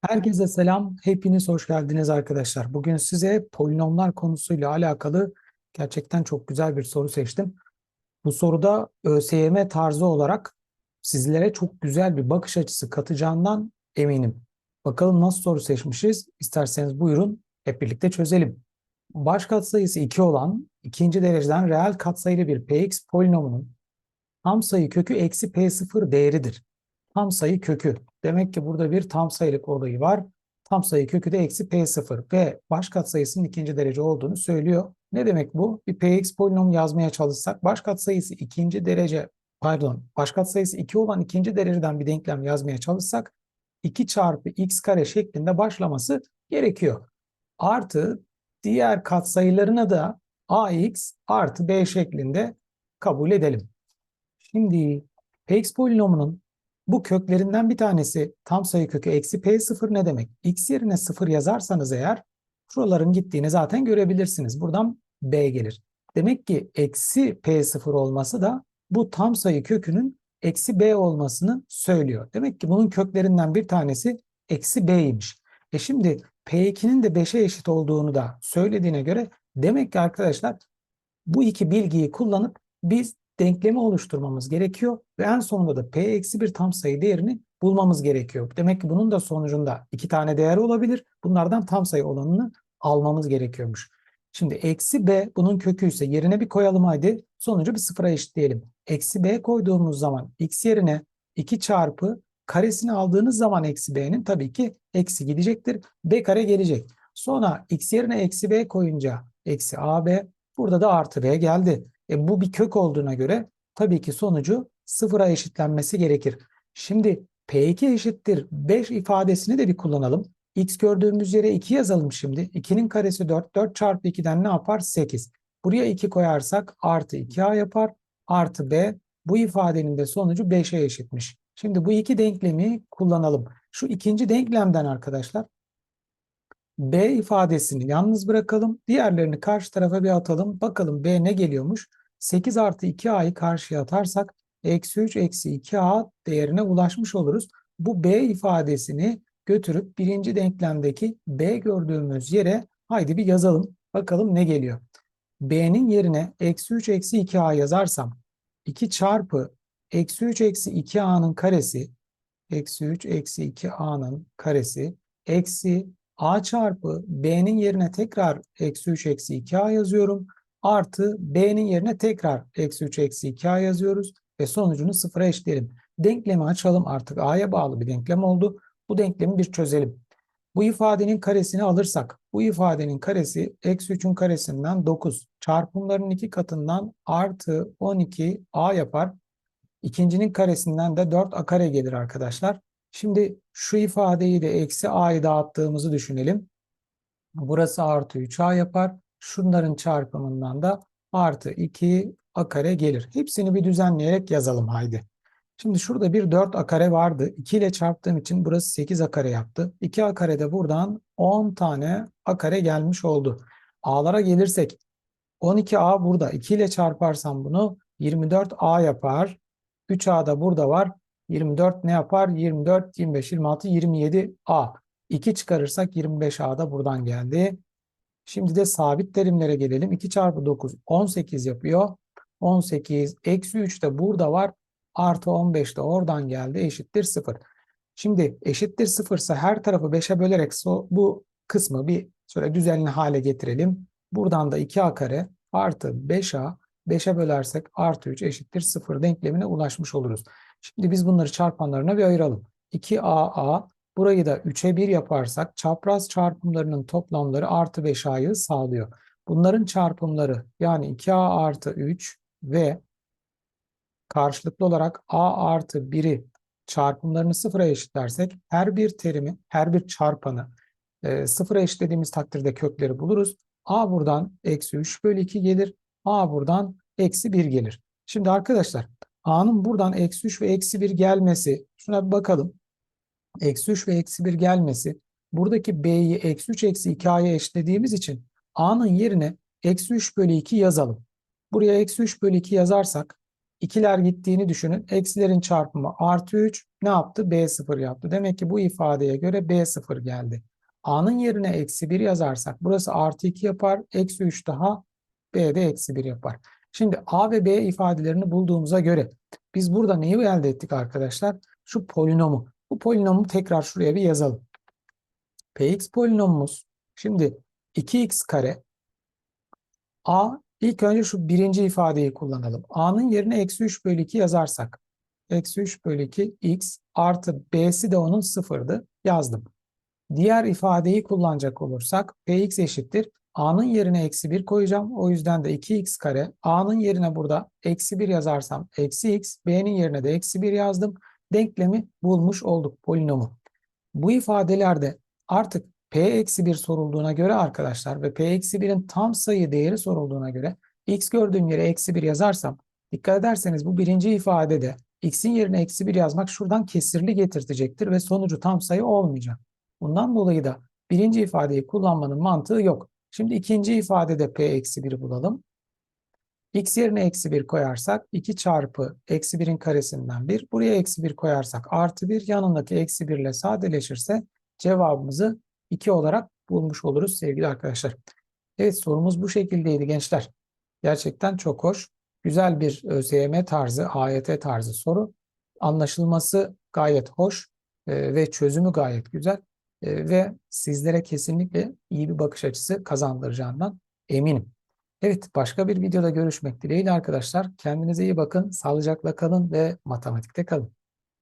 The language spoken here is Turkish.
Herkese selam, hepiniz hoş geldiniz arkadaşlar. Bugün size polinomlar konusuyla alakalı gerçekten çok güzel bir soru seçtim. Bu soruda ÖSYM tarzı olarak sizlere çok güzel bir bakış açısı katacağından eminim. Bakalım nasıl soru seçmişiz? İsterseniz buyurun hep birlikte çözelim. Baş katsayısı 2 olan ikinci dereceden reel katsayılı bir px polinomunun tam sayı kökü eksi p0 değeridir. Tam sayı kökü. Demek ki burada bir tam sayılık olayı var. Tam sayı kökü de eksi p0 ve baş katsayısının ikinci derece olduğunu söylüyor. Ne demek bu? Bir px polinomu yazmaya çalışsak baş katsayısı ikinci derece pardon baş katsayısı 2 olan ikinci dereceden bir denklem yazmaya çalışsak 2 çarpı x kare şeklinde başlaması gerekiyor. Artı diğer katsayılarına da ax artı b şeklinde kabul edelim. Şimdi px polinomunun bu köklerinden bir tanesi tam sayı kökü eksi p0 ne demek? x yerine 0 yazarsanız eğer şuraların gittiğini zaten görebilirsiniz. Buradan b gelir. Demek ki eksi p0 olması da bu tam sayı kökünün eksi b olmasını söylüyor. Demek ki bunun köklerinden bir tanesi eksi b'ymiş. E şimdi p2'nin de 5'e eşit olduğunu da söylediğine göre demek ki arkadaşlar bu iki bilgiyi kullanıp biz denklemi oluşturmamız gerekiyor ve en sonunda da p eksi bir tam sayı değerini bulmamız gerekiyor. Demek ki bunun da sonucunda iki tane değer olabilir. Bunlardan tam sayı olanını almamız gerekiyormuş. Şimdi eksi b bunun kökü ise yerine bir koyalım haydi. Sonucu bir sıfıra eşitleyelim. Eksi b koyduğumuz zaman x yerine 2 çarpı karesini aldığınız zaman eksi b'nin tabii ki eksi gidecektir. b kare gelecek. Sonra x yerine eksi b koyunca eksi ab burada da artı b geldi. E, bu bir kök olduğuna göre tabii ki sonucu sıfıra eşitlenmesi gerekir. Şimdi P2 eşittir 5 ifadesini de bir kullanalım. X gördüğümüz yere 2 yazalım şimdi. 2'nin karesi 4. 4 çarpı 2'den ne yapar? 8. Buraya 2 koyarsak artı 2A yapar. Artı B. Bu ifadenin de sonucu 5'e eşitmiş. Şimdi bu iki denklemi kullanalım. Şu ikinci denklemden arkadaşlar B ifadesini yalnız bırakalım. Diğerlerini karşı tarafa bir atalım. Bakalım B ne geliyormuş? 8 artı 2a'yı karşıya atarsak eksi 3 eksi 2a değerine ulaşmış oluruz. Bu b ifadesini götürüp birinci denklemdeki b gördüğümüz yere haydi bir yazalım. Bakalım ne geliyor. b'nin yerine eksi 3 eksi 2a yazarsam 2 çarpı eksi 3 eksi 2a'nın karesi eksi 3 eksi 2a'nın karesi eksi a çarpı b'nin yerine tekrar eksi 3 eksi 2a yazıyorum artı b'nin yerine tekrar eksi 3 eksi 2a yazıyoruz ve sonucunu sıfıra eşitleyelim. Denklemi açalım artık a'ya bağlı bir denklem oldu. Bu denklemi bir çözelim. Bu ifadenin karesini alırsak bu ifadenin karesi eksi 3'ün karesinden 9 çarpımların iki katından artı 12 a yapar. İkincinin karesinden de 4 a kare gelir arkadaşlar. Şimdi şu ifadeyi de eksi a'yı dağıttığımızı düşünelim. Burası artı 3a yapar şunların çarpımından da artı 2 a kare gelir. Hepsini bir düzenleyerek yazalım haydi. Şimdi şurada bir 4 a kare vardı. 2 ile çarptığım için burası 8 a kare yaptı. 2 a kare de buradan 10 tane a kare gelmiş oldu. A'lara gelirsek 12a burada. 2 ile çarparsam bunu 24a yapar. 3a da burada var. 24 ne yapar? 24, 25, 26, 27a. 2 çıkarırsak 25a da buradan geldi. Şimdi de sabit terimlere gelelim. 2 çarpı 9 18 yapıyor. 18 eksi 3 de burada var. Artı 15 de oradan geldi. Eşittir 0. Şimdi eşittir 0 ise her tarafı 5'e bölerek bu kısmı bir şöyle düzenli hale getirelim. Buradan da 2a kare artı 5a 5'e bölersek artı 3 eşittir 0 denklemine ulaşmış oluruz. Şimdi biz bunları çarpanlarına bir ayıralım. 2aa Burayı da 3'e 1 yaparsak çapraz çarpımlarının toplamları artı 5a'yı sağlıyor. Bunların çarpımları yani 2a artı 3 ve karşılıklı olarak a artı 1'i çarpımlarını sıfıra eşitlersek her bir terimi, her bir çarpanı e, sıfıra eşitlediğimiz takdirde kökleri buluruz. a buradan eksi 3 bölü 2 gelir. a buradan eksi 1 gelir. Şimdi arkadaşlar a'nın buradan eksi 3 ve eksi 1 gelmesi şuna bir bakalım eksi 3 ve eksi 1 gelmesi buradaki b'yi eksi 3 eksi 2a'ya eşitlediğimiz için a'nın yerine eksi 3 bölü 2 yazalım. Buraya eksi 3 bölü 2 yazarsak ikiler gittiğini düşünün. Eksilerin çarpımı artı 3 ne yaptı? B0 yaptı. Demek ki bu ifadeye göre B0 geldi. A'nın yerine eksi 1 yazarsak burası artı 2 yapar. Eksi 3 daha B'de eksi 1 yapar. Şimdi A ve B ifadelerini bulduğumuza göre biz burada neyi elde ettik arkadaşlar? Şu polinomu. Bu polinomu tekrar şuraya bir yazalım. Px polinomumuz şimdi 2x kare A ilk önce şu birinci ifadeyi kullanalım. A'nın yerine eksi 3 bölü 2 yazarsak eksi 3 bölü 2 x artı b'si de onun sıfırdı yazdım. Diğer ifadeyi kullanacak olursak px eşittir. A'nın yerine eksi 1 koyacağım. O yüzden de 2x kare. A'nın yerine burada eksi 1 yazarsam eksi x. B'nin yerine de eksi 1 yazdım. Denklemi bulmuş olduk polinomu. Bu ifadelerde artık p eksi 1 sorulduğuna göre arkadaşlar ve p eksi 1'in tam sayı değeri sorulduğuna göre x gördüğüm yere eksi 1 yazarsam dikkat ederseniz bu birinci ifadede x'in yerine eksi 1 yazmak şuradan kesirli getirtecektir ve sonucu tam sayı olmayacak. Bundan dolayı da birinci ifadeyi kullanmanın mantığı yok. Şimdi ikinci ifadede p eksi 1'i bulalım. X yerine eksi 1 koyarsak 2 çarpı eksi 1'in karesinden 1. Buraya eksi 1 koyarsak artı 1 yanındaki eksi 1 ile sadeleşirse cevabımızı 2 olarak bulmuş oluruz sevgili arkadaşlar. Evet sorumuz bu şekildeydi gençler. Gerçekten çok hoş. Güzel bir ÖSYM tarzı, AYT tarzı soru. Anlaşılması gayet hoş e, ve çözümü gayet güzel. E, ve sizlere kesinlikle iyi bir bakış açısı kazandıracağından eminim. Evet başka bir videoda görüşmek dileğiyle arkadaşlar. Kendinize iyi bakın, sağlıcakla kalın ve matematikte kalın.